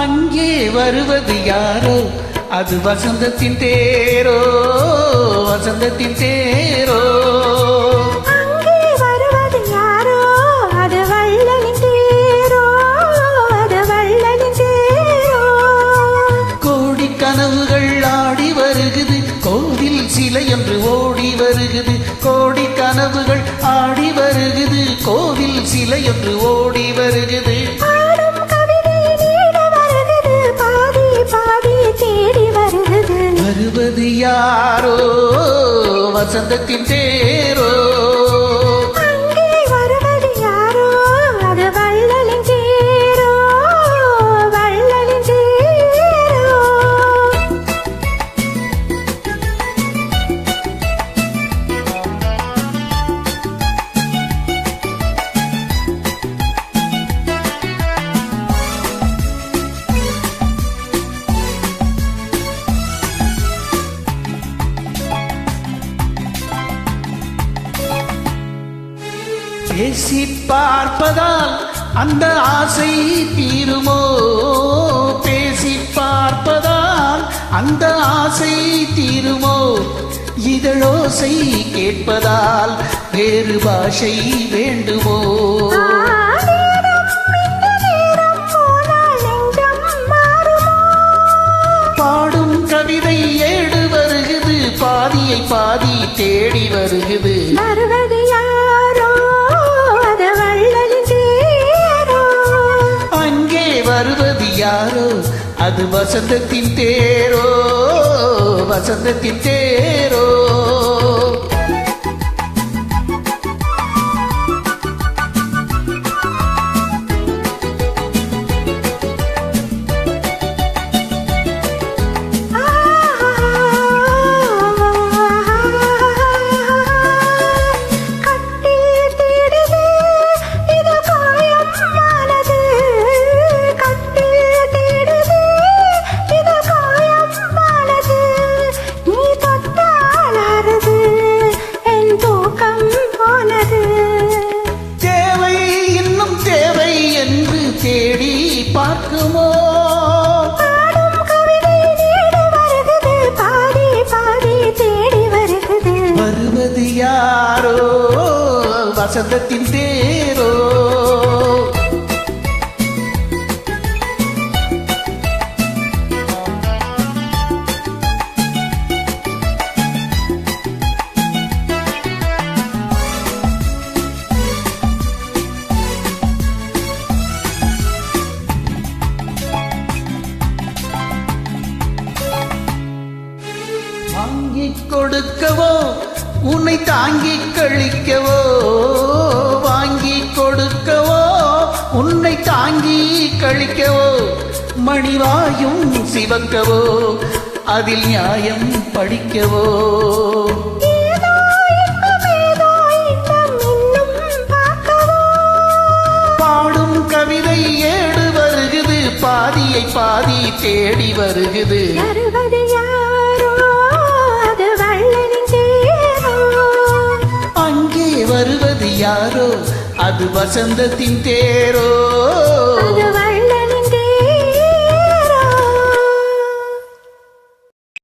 அங்கே வருவது யாரோ? அது வசந்தத்தின் தேரோ வசந்தத்தின் தேரோ. யாரோ வசந்தத்தின் தே பேசி பார்ப்பதால் அந்த ஆசை தீருமோ? பேசி பார்ப்பதால் அந்த ஆசை தீருமோ? இதழோசை கேட்பதால் வேறு பாஷை வேண்டுமோ? பாடும் கவிதை ஏடு வருகிறது பாதியை பாதி தேடி வருகிறது அது வசந்தத்தின் தேரோ வசந்தத்தின் தேரோ. வசந்தத்தின் தேரோ வாங்கிக் கொடுக்கவோ உன்னை தாங்கிக் கழிக்கவோ வாங்கிக் கொடுக்கவோ உன்னை தாங்கி கழிக்கவோ மணிவாயும் சிவக்கவோ அதில் நியாயம் படிக்கவோ. பாடும் கவிதை ஏடு வருகுது பாதியை பாதி தேடி வருகுது. வருவது யாரோ? அது வசந்தத்தின் தேரோ?